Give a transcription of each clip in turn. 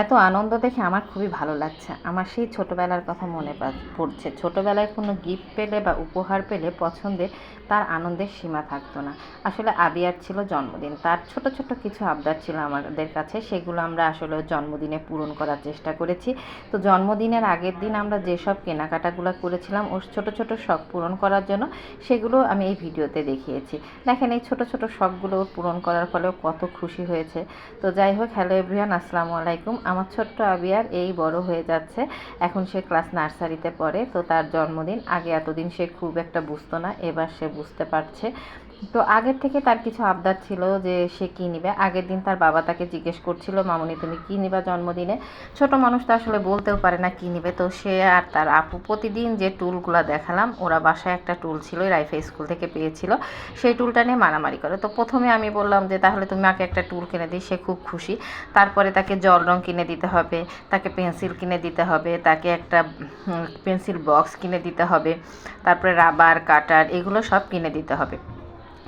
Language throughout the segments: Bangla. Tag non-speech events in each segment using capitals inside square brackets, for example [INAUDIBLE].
এত আনন্দ দেখে আমার খুবই ভালো লাগছে। আমার সেই ছোটোবেলার কথা মনে পড়ছে। ছোটোবেলায় কোনো গিফট পেলে বা উপহার পেলে পছন্দের তার আনন্দের সীমা থাকতো না। আসলে আবিয়ার ছিল জন্মদিন। তার ছোট ছোট কিছু আবদার ছিল আমাদের কাছে। সেগুলো আমরা আসলে জন্মদিনে পূরণ করার চেষ্টা করেছি। তো জন্মদিনের আগের দিন আমরা যেসব কেনাকাটাগুলো করেছিলাম, ওর ছোট ছোট শখ পূরণ করার জন্য সেগুলো আমি এই ভিডিওতে দেখিয়েছি। দেখেন এই ছোট ছোট শখগুলো পূরণ করার ফলেও কত খুশি হয়েছে। তো যাই হোক, হ্যালো এভরিয়ান আসসালামু আলাইকুম। আমার ছোট্ট আবিয়ার এই বড় হয়ে যাচ্ছে। এখন সে ক্লাস নার্সারিতে পড়ে, তো তার জন্মদিন, আগে এতদিন সে খুব একটা বুঝতো না, এবার সে বুঝতে পারছে। তো আগের থেকে তার কিছু আবদার ছিল যে সে কী নিবে। আগের দিন তার বাবা তাকে জিজ্ঞেস করছিল, মামুনি, তুমি কী নিবা জন্মদিনে? ছোট মানুষ তো আসলে বলতেও পারে না কী নিবে। তো সে আর তার আপু প্রতিদিন যে টুলগুলো দেখালাম, ওরা বাসায় একটা টুল ছিল রাইফা স্কুল থেকে পেয়েছিল। সেই টুলটা নিয়ে মারামারি করে। তো প্রথমে আমি বললাম যে, তাহলে তুমি মাকে একটা টুল কিনে দিই, সে খুব খুশি। তারপরে তাকে জল রং কিনে দিতে হবে, তাকে পেন্সিল কিনে দিতে হবে, তাকে একটা পেন্সিল বক্স কিনে দিতে হবে, তারপরে রাবার, কাটার, এগুলো সব কিনে দিতে হবে।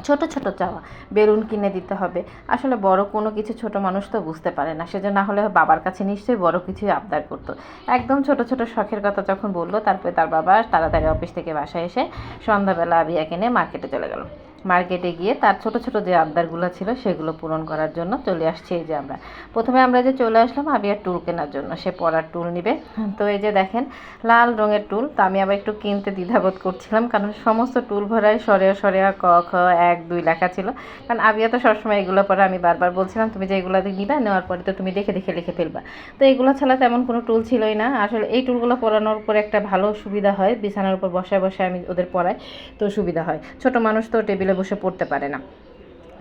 ছোট ছোট চাওয়া। বেলুন কিনে দিতে হবে। আসলে বড় কোনো কিছু ছোট মানুষ তো বুঝতে পারে না। সেজন্য না হলে বাবার কাছে নিশ্চয়ই বড় কিছুই আবদার করতো। একদম ছোট ছোট শখের কথা যখন বলল, তারপরে তার বাবা তাড়াতাড়ি অফিস থেকে বাসায় এসে সন্ধ্যাবেলা বিয়া কিনে মার্কেটে চলে গেল। মার্কেটে গিয়ে তার ছোট ছোট যে আবদারগুলো ছিল সেগুলো পূরণ করার জন্য চলে আসছি এই যে আমরা। প্রথমে আমরা যে চলে আসলাম আবিয়ার টুল কেনার জন্য, সে পড়ার টুল নিবে। তো এই যে দেখেন, লাল রঙের টুল, তো আমি আবার একটু কিনতে দ্বিধাবোধ করছিলাম, কারণ সমস্ত টুল ভরায় সরিয়া সরিয়া ক, খ, এক, দুই লেখা ছিল। কারণ আবিয়া তো সবসময় এগুলো পরে আমি বারবার বলছিলাম, তুমি যে এগুলো নিবা, নেওয়ার পরে তো তুমি দেখে দেখে লিখে ফেলবা। তো এগুলো ছাড়া তেমন কোনো টুল ছিলই না। আসলে এই টুলগুলো পরানোর পরে একটা ভালো সুবিধা হয়, বিছানার উপর বসায় বসায় আমি ওদের পড়াই তো সুবিধা হয়। ছোট মানুষ তো টেবিলে বসে পড়তে পারে না।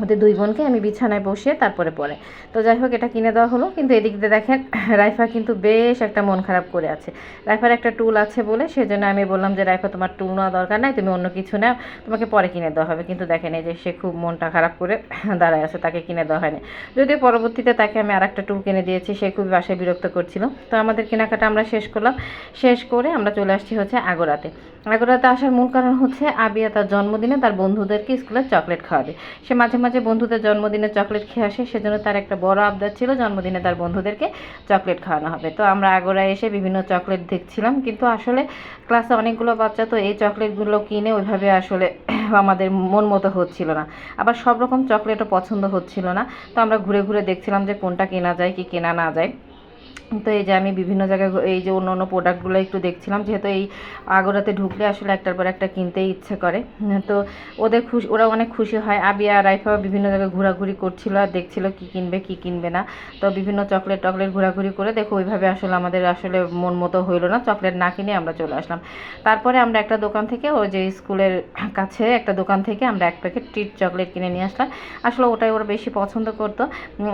ওদের দুই বোনকে আমি বিছানায় বসিয়ে তারপরে পড়ে তো যাই হোক, এটা কিনে দেওয়া হলো। কিন্তু এদিক দিয়ে দেখেন, রাইফা কিন্তু বেশ একটা মন খারাপ করে আছে। রাইফার একটা টুল আছে বলে সেজন্য আমি বললাম যে, রাইফা, তোমার টুল নেওয়া দরকার নাই, তুমি অন্য কিছু নাও। তোমাকে পরে কিনে দেওয়া হবে। কিন্তু দেখেন, এই যে সে খুব মনটা খারাপ করে দাঁড়ায় আছে, তাকে কিনে দেওয়া হয়নি। যদিও পরবর্তীতে তাকে আমি আর একটা টুল কিনে দিয়েছি, সে খুবই বাসায় বিরক্ত করছিল। তো আমাদের কেনাকাটা আমরা শেষ করলাম। শেষ করে আমরা চলে আসছি হচ্ছে আগরাতে। আগরাতে আসার মূল কারণ হচ্ছে আবিয়া তার জন্মদিনে তার বন্ধুদেরকে স্কুলে চকলেট খাওয়াবে। সে মাঝে মাঝে বন্ধুদের জন্মদিনে চকলেট খেয়ে আসে, সেজন্য তার একটা বড় আবদার ছিল জন্মদিনে তার বন্ধুদেরকে চকলেট খাওয়ানো হবে। তো আমরা আগরায় এসে বিভিন্ন চকলেট দেখছিলাম, কিন্তু আসলে ক্লাসে অনেকগুলো বাচ্চা, তো এই চকলেটগুলো কিনে ওইভাবে আসলে [CLEARS THROAT] আমাদের মন মতো হচ্ছিল না। আবার সব রকম চকলেটও পছন্দ হচ্ছিল না। তো আমরা ঘুরে ঘুরে দেখছিলাম যে কোনটা কেনা যায়, কি কেনা না যায়। তো এই যে আমি বিভিন্ন জায়গায় এই যে অন্য অন্য প্রোডাক্টগুলো একটু দেখছিলাম, যেহেতু এই আগরাতে ঢুকলে আসলে একটার পর একটা কিনতেই ইচ্ছে করে। তো ওদের খুশি ওরা অনেক খুশি হয়। আবি আর রাইফা বিভিন্ন জায়গায় ঘোরাঘুরি করছিল আর দেখছিল কি কিনবে কি কিনবে না। তো বিভিন্ন চকলেট টকলেট ঘোরাঘুরি করে দেখো ওইভাবে আসলে আমাদের আসলে মন মতো হইল না। চকলেট না কিনে আমরা চলে আসলাম। তারপরে আমরা একটা দোকান থেকে ওই যে স্কুলের কাছে একটা দোকান থেকে আমরা এক প্যাকেট ট্রিট চকলেট কিনে নিয়ে আসলাম। আসলে ওটাই ওরা বেশি পছন্দ করতো।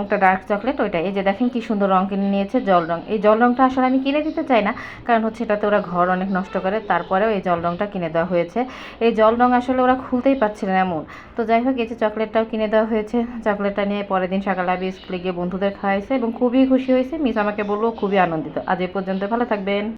একটা ডার্ক চকলেট ওইটা এই যে দেখেন কি সুন্দর রং কিনে নিয়েছে। জল রং এই জল রংটা আসলে আমি কিনে দিতে চাই না, কারণ হচ্ছে এটাতে ওরা ঘর অনেক নষ্ট করে, তারপরেও এই জল রংটা কিনে দেওয়া হয়েছে। এই জল রং আসলে ওরা খুলতেই পারছিল না এমন। তো যাই হোক, এই যে চকলেটটাও কিনে দেওয়া হয়েছে। চকলেটটা নিয়ে পরের দিন সকালে আমি স্কুলে গিয়ে বন্ধুদের খাওয়াইছে এবং খুবই খুশি হয়েছে। মিস আমাকে বলল, খুবই আনন্দিত। আজ এ পর্যন্ত ভালো থাকবেন।